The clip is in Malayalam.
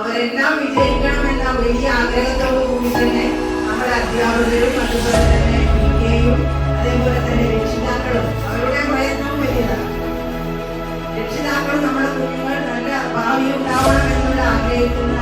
അവരെല്ലാം വിജയിക്കണമെന്ന വലിയ ആഗ്രഹത്തോടു കൂടി തന്നെ നമ്മുടെ അധ്യാപകരും അതുപോലെ തന്നെ വിദ്യയും അതേപോലെ തന്നെ രക്ഷിതാക്കളും അവരുടെ പ്രയത്നം വലിയതാണ്. രക്ഷിതാക്കൾ നമ്മുടെ കുഞ്ഞുങ്ങൾ നല്ല ഭാവി ഉണ്ടാവണമെന്നുള്ള ആഗ്രഹിക്കുന്ന